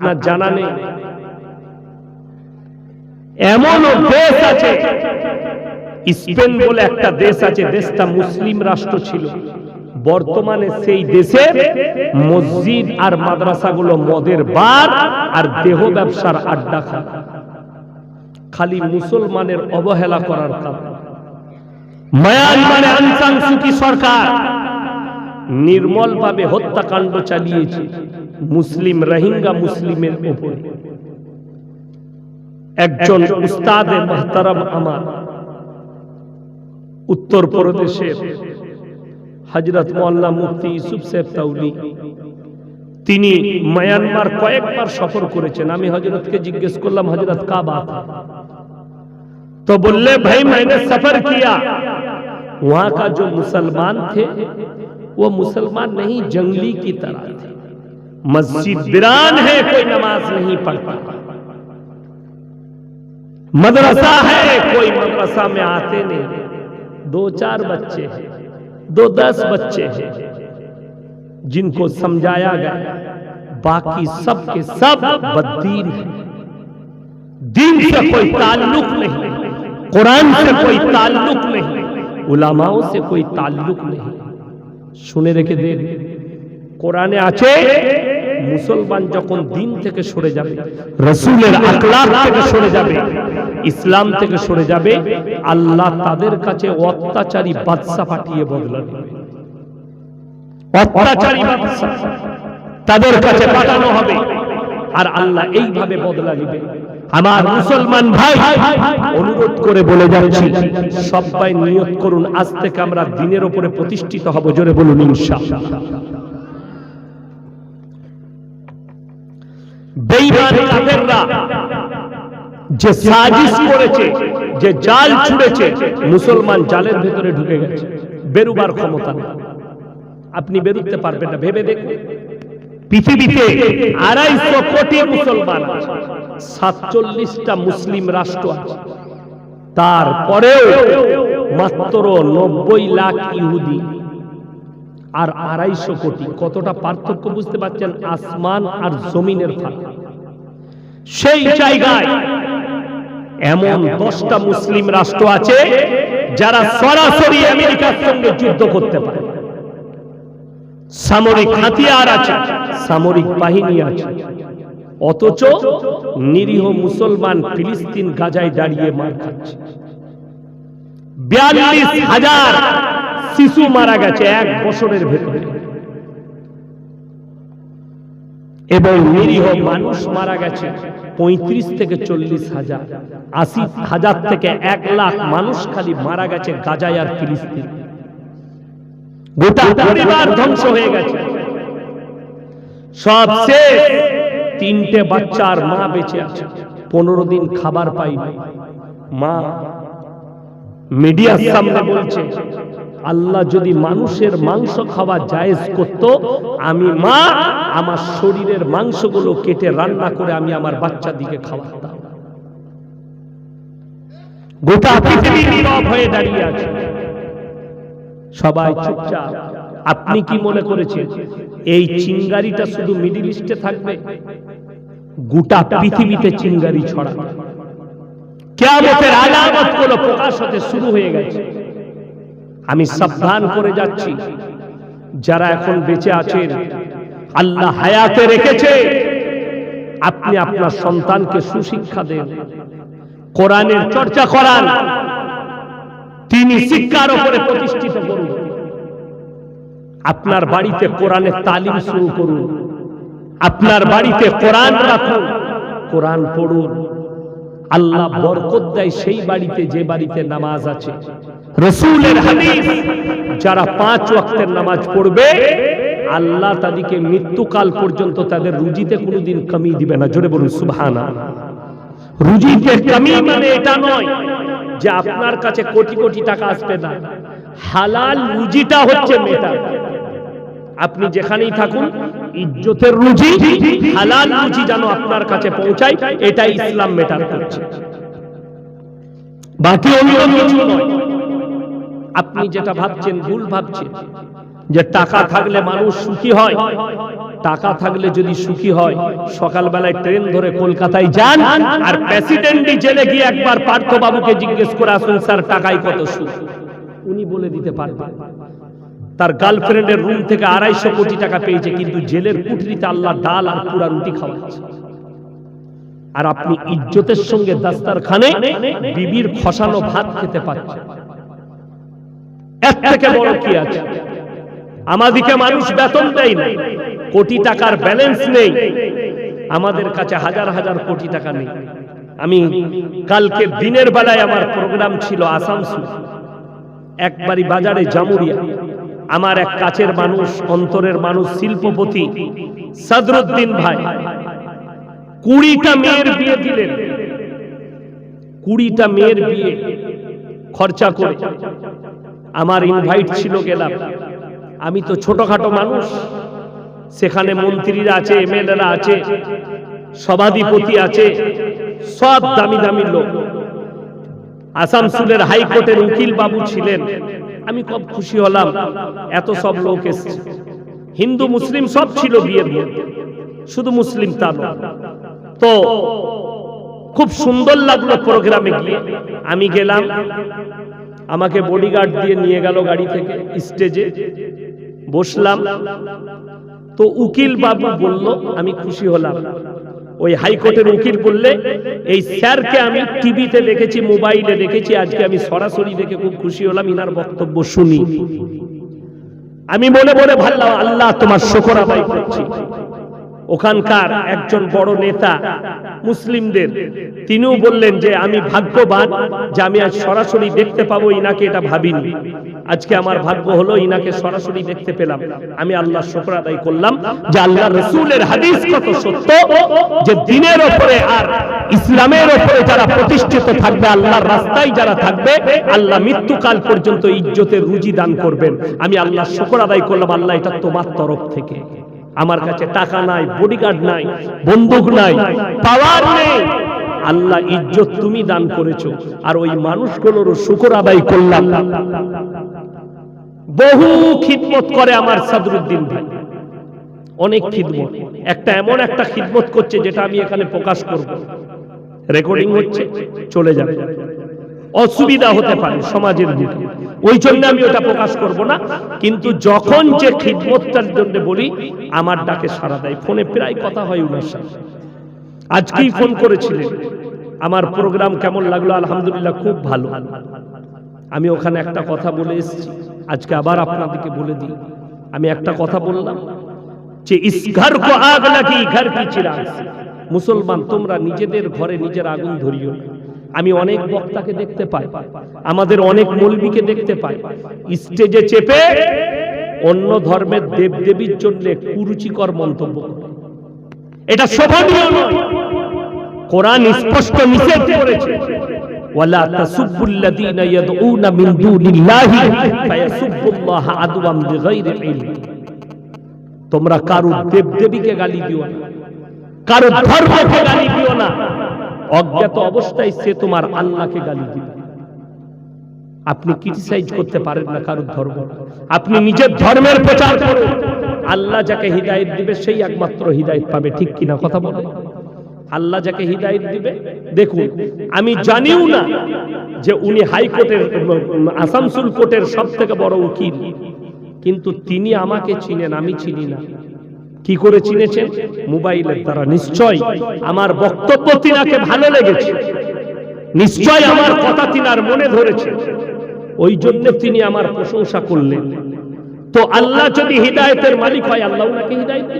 আপনার জানা নেই। এমন দেশ আছে স্পেন বলে একটা দেশ আছে দেশটা মুসলিম রাষ্ট্র ছিল। বর্তমানে সেই দেশে মসজিদ আর মাদ্রাসাগুলো মদের বার আর দেহ ব্যবসার আড্ডা খায়। খালি মুসলমানের অবহেলা করার কারণে। মায়ানমারে আনসাং সুকি সরকার নির্মলভাবে হত্যাকাণ্ড চালিয়েছে। মুসলিম রোহিঙ্গা মুসলিমের উপরে একজন উস্তাদে মহতারাম আমার উত্তর প্রদেশের হজরত মোল্লা মুফতি ইউসুফ সাহেব তাউলি তিনি মায়ানমার কয়েকবার সফর করেছেন আমি হজরতকে জিজ্ঞেস করলাম হজরত কা বাত है? तो बोले भाई मैंने सफर किया वहां का जो मुसलमान थे वो मुसलमान नहीं जंगली की तरह थे मस्जिद वीरान है कोई नमाज नहीं पढ़ता मदरसा है कोई मदरसा में आते नहीं दो चार बच्चे हैं दो दस बच्चे हैं जिनको समझाया गया बाकी सब के सब बददीन है दीन से कोई ताल्लुक नहीं कुरान से कोई ताल्लुक नहीं उलामाओं से कोई ताल्लुक नहीं শুনে রেখে দেন কোরআনে আছে মুসলমান যখন দিন থেকে সরে যাবে রসুলের আকলাক থেকে সরে যাবে ইসলাম থেকে সরে যাবে আল্লাহ তাদের কাছে অত্যাচারী বাদশা পাঠিয়ে বদলা দেবে। অত্যাচারী বাদশা তাদের কাছে পাঠানো হবে আর আল্লাহ এইভাবে বদলা নেবে আমার মুসলমান ভাই অনুরোধ করে বলে যাচ্ছি সবাই নিয়ত করুন আজ থেকে আমরা দিনের উপরে প্রতিষ্ঠিত হব জোরে বলুন ইনশাআল্লাহ। যে সাজিশ করেছে, যে জাল ছুঁড়েছে, মুসলমান জালের ভেতরে ঢুকে গেছে। বেরুবার ক্ষমতা নেই। আপনি বেরুতে পারবেন না, ভেবে দেখুন। পৃথিবীতে আড়াইশো কোটি মুসলমান সাতচল্লিশটা মুসলিম রাষ্ট্র আছে। তারপরেও মাত্র নব্বই লাখ ইহুদি আর আড়াইশো কোটি। কতটা পার্থক্য বুঝতে পারছেন? আসমান আর জমিনের ফাঁক। সেই জায়গায় এমন দশটা মুসলিম রাষ্ট্র আছে যারা সরাসরি আমেরিকার সঙ্গে যুদ্ধ করতে পারে। সামরিক হাতিয়ার আছে, সামরিক বাহিনী আছে। অথচ নিরীহ মুসলমান ফিলিস্তিন গাজায় দাঁড়িয়ে মার খাচ্ছে। বিয়াল্লিশ হাজার শিশু মারা গেছে এক বছরের ভেতরে। এবং নিরীহ মানুষ মারা গেছে পঁয়ত্রিশ থেকে চল্লিশ হাজার, আশি হাজার থেকে এক লাখ মানুষ খালি মারা গেছে গাজায় আর ফিলিস্তিন। গোটা পরিবার ধ্বংস হয়ে গেছে। সব শেষ। তিনটে বাচ্চার মা বেঁচে আছে। পনেরো দিন খাবার পাইনি। মা মিডিয়ার সামনে বলছে আল্লাহ যদি মানুষের মাংস খাওয়া জায়েজ করত, আমি মা আমার শরীরের মাংসগুলো কেটে রান্না করে আমি আমার বাচ্চা দিকে খাওয়াতাম। গোটা পৃথিবী নীরব হয়ে দাঁড়িয়ে আছে। সবাই চুপচাপ। আপনি কি মনে করেছেন, এই চিঙ্গারিটা শুধু মিডিল ইস্টে থাকবে? গোটা পৃথিবীতে চিঙ্গারি ছড়া কেয়ামতের আলামতগুলো প্রকাশ হতে শুরু হয়ে গেছে। আমি সাবধান করে যাচ্ছি। যারা এখন বেঁচে আছেন, আল্লাহ হায়াতে রেখেছে। আপনি আপনার সন্তানকে সুশিক্ষা দেন, কোরআনের চর্চা করান, তিনি শিক্ষার উপরে প্রতিষ্ঠিত করুন। আপনার বাড়িতে কোরআনের তালিম শুরু করুন। আপনার বাড়িতে কোরআন রাখুন, কোরআন পড়ুন। আল্লাহ বরকত দেয় সেই বাড়িতে যে বাড়িতে নামাজ আছে। রসুলের হাদিস যারা পাঁচ ওয়াক্তের নামাজ পড়বে আল্লাহ তাদেরকে মৃত্যুকাল পর্যন্ত তাদের রুজিতে কোনোদিন কমি দিবে না। জোরে বলুন সুবহানা রুজিতে কমি মানে এটা নয় যে আপনার কাছে কোটি কোটি টাকা আসবে না। হালাল রুজিটা হচ্ছে মেটা। আপনি যেখানেই থাকুন ইজ্জতের রুজি হালাল রুজি যেন আপনার কাছে পৌঁছায় এটা ইসলাম মেটার করছে। বাকি অন্য কিছু নয়। আপনি যেটা ভাবছেন ভুল ভাবছেন। যে টাকা থাকলে মানুষ সুখী হয় টাকা থাকলে যদি সুখী হয় সকালবেলায় ট্রেন ধরে কলকাতায় যান আর প্রেসিডেন্টই জেলে গিয়ে একবার পার্থ বাবুকে জিজ্ঞেস করে আসুন স্যার টাকায় কত সুখ? উনি বলে দিতে পারবেন। তার গার্লফ্রেন্ডের রুম থেকে আড়াইশো কোটি টাকা পেয়েছে কিন্তু জেলের কুঠরিতে আল্লাহ ডাল আর পুরা রুটি খাওয়াচ্ছে। আর আপনি ইজ্জতের সঙ্গে দাস্তারখানে বিবির খসানো ভাত খেতে পাচ্ছেন এর থেকে বড় কি আছে? আমাদিকে মানুষ বেতন দেয় না। কোটি টাকার ব্যালেন্স নেই। আমাদের কাছে হাজার হাজার কোটি টাকা নেই। আমি কালকে দিনের বেলায় আমার প্রোগ্রাম ছিল আসামসু একবারই বাজারে জামুরিয়া। আমার এক কাছের মানুষ অন্তরের মানুষ শিল্পপতি সদরুদ্দিন ভাই। কুড়িটা মেয়ের বিয়ে দিলেন। কুড়িটা মেয়ের বিয়ে খরচা করে। আমার ইনভাইট ছিল গেলাম। আমি তো ছোটখাটো মানুষ। সেখানে মন্ত্রীরা আছে, এমএলএরা আছে, সভাধিপতি আছে, সব দামি দামি লোক। আসানসোলের হাইকোর্টের উকিল বাবু ছিলেন। আমি খুব খুশি হলাম, এত সব লোক এসছে। হিন্দু, মুসলিম সব ছিল বিয়ের মধ্যে। শুধু মুসলিম তা তো খুব সুন্দর লাগল প্রোগ্রামে গিয়ে। আমি গেলাম। আমাকে বডিগার্ড দিয়ে নিয়ে গেল গাড়ি থেকে স্টেজে বসলাম। তো উকিল বাবু বলল, আমি খুশি হলাম। ওই হাইকোর্টের উকিল বললে, এই স্যারকে আমি টিভিতে দেখেছি, মোবাইলে দেখেছি, আজকে আমি সরাসরি দেখে খুব খুশি হলাম, ইনার বক্তব্য শুনি। আমি মনে মনে ভাবলাম আল্লাহ তোমার শোকর আদায় করছি। ওখানকার একজন বড় নেতা মুসলিমদের। তিনিও বললেন যে, আমি ভাগ্যবান যে আমি আজ সরাসরি দেখতে পাবো ইনাকে, এটা ভাবিনি। আজকে আমার ভাগ্য হলো ইনাকে সরাসরি দেখতে পেলাম। আমি আল্লাহ শুকর আদায় করলাম যে আল্লাহ রসুলের হাদিস কত সত্য, যে দিনের ওপরে আর ইসলামের ওপরে যারা প্রতিষ্ঠিত থাকবে, আল্লাহর রাস্তায় যারা থাকবে, আল্লাহ মৃত্যুকাল পর্যন্ত ইজ্জতের রুজি দান করবেন। আমি আল্লাহ শুকর আদায় করলাম, আল্লাহ এটা তোমার তরফ থেকে। আমার কাছে টাকা নাই বডিগার্ড নাই বন্দুক নাই পাওয়ার নেই। আল্লাহ ইজ্জত তুমি দান করেছ আর ওই মানুষগুলোরও শুকর আদায় করলাম। বহু খিদমত করে আমার সাদরুদ্দিন ভাই। অনেক খিদমত। একটা এমন একটা খিদমত করছে যেটা আমি এখানে প্রকাশ করব। রেকর্ডিং হচ্ছে চলে যাবে। অসুবিধা হতে পারে সমাজের দিকে ওই জন্য আমি ওটা প্রকাশ করব না। কিন্তু যখন যে খিদমতটার জন্য বলি, আমার ডাকে সারা দেয়। ফোনে প্রায় কথা হয় উনার সাথে। আজকেই ফোন করেছিলেন। আমার প্রোগ্রাম কেমন লাগল? আলহামদুলিল্লাহ, খুব ভালো। আমি ওখানে একটা কথা বলে এসেছি। আজকে আবার আপনাদেরকে বলে দিই। আমি একটা কথা বললাম যে, ইস ঘর কো আগ লাগি ঘর কি চিরাগ মুসলমান, তোমরা নিজেদের ঘরে নিজের আগুন ধরিও না। আমি অনেক বক্তাকে দেখতে পাই, আমাদের অনেক মৌলবীকে দেখতে পাই। স্টেজে চেপে অন্য ধর্মের দেবদেবীর জন্য কুরুচিকর মন্তব্য এটা শোভনীয় নয়। কোরআন স্পষ্ট নিষেধ করেছে। তোমরা কারও দেবদেবীকে গালি দিও না, কারও ধর্মকে গালি দিও না। অজ্ঞাত অবস্থায় সে তোমার আল্লাহকে গালি দিবে। আপনি ক্রিটিসাইজ করতে পারেন না কারোর ধর্ম। আপনি নিজের ধর্মের প্রচার করুন আল্লাহ যাকে হিদায়ত দিবে, সেই একমাত্র হিদায়ত পাবে। ঠিক কিনা কথা বলে আল্লাহ যাকে হিদায়ত দিবে, দেখুন, আমি জানিও না যে উনি হাইকোর্টের আসামসুল কোর্টের সব থেকে বড় উকিল, কিন্তু তিনি আমাকে চিনেন, আমি চিনি না। কি করে চিনেছেন? মোবাইলের দ্বারা। নিশ্চয় আমার বক্তব্য তিনাকে ভালো লেগেছে। নিশ্চয় আমার কথা তিনার মনে ধরেছে। ওই জন্য তিনি আমার প্রশংসা করলেন। তো আল্লাহ যদি হৃদায়তের মালিক হয়, আল্লাহ ওনাকে হৃদায়ত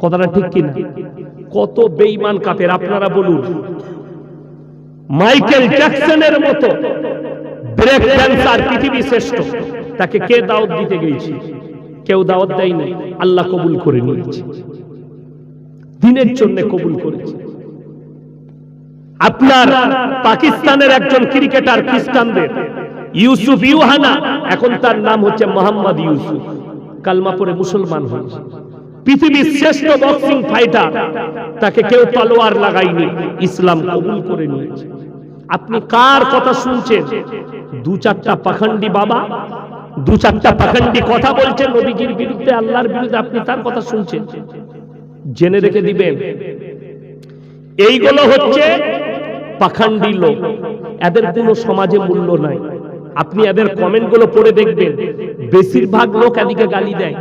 কথাটা ঠিক কিনা? কত বেইমান কাপের আপনারা বলুন। মাইকেল জ্যাকসনের মতো ব্রেক ড্যান্সার পৃথিবী শ্রেষ্ঠ। তাকে কে দাওয়াত দিতে গিয়েছে? কেউ দাওয়াত দেয়নি, আল্লাহ কবুল করে নিয়েছে। দিনের জন্য কবুল করেছে। আপনার পাকিস্তানের একজন ক্রিকেটার খ্রিস্টানদের, ইউসুফ ইউহানা, এখন তার নাম হচ্ছে মোহাম্মদ ইউসুফ। কালমা পরে মুসলমান হয়েছে। পৃথিবীর শ্রেষ্ঠ বক্সিং ফাইটার তাকে কেউ তলোয়ার লাগাইনি ইসলাম কবুল করে নিয়েছে। আপনি কার কথা শুনছেন? দু চারটা পাখান্ডি বাবা দু চারটা পাখান্ডি কথা বলছেন, নবীজির বিরুদ্ধে, আল্লাহর বিরুদ্ধে, আপনি তার কথা শুনছেন। জেনে রেখে দিবেন। এইগুলো হচ্ছে পাখান্ডি লোক। এদের কোনো সমাজে মূল্য নাই। আপনি এদের কমেন্টগুলো পড়ে দেখবেন। বেশিরভাগ লোক এদিকে গালি দেয়।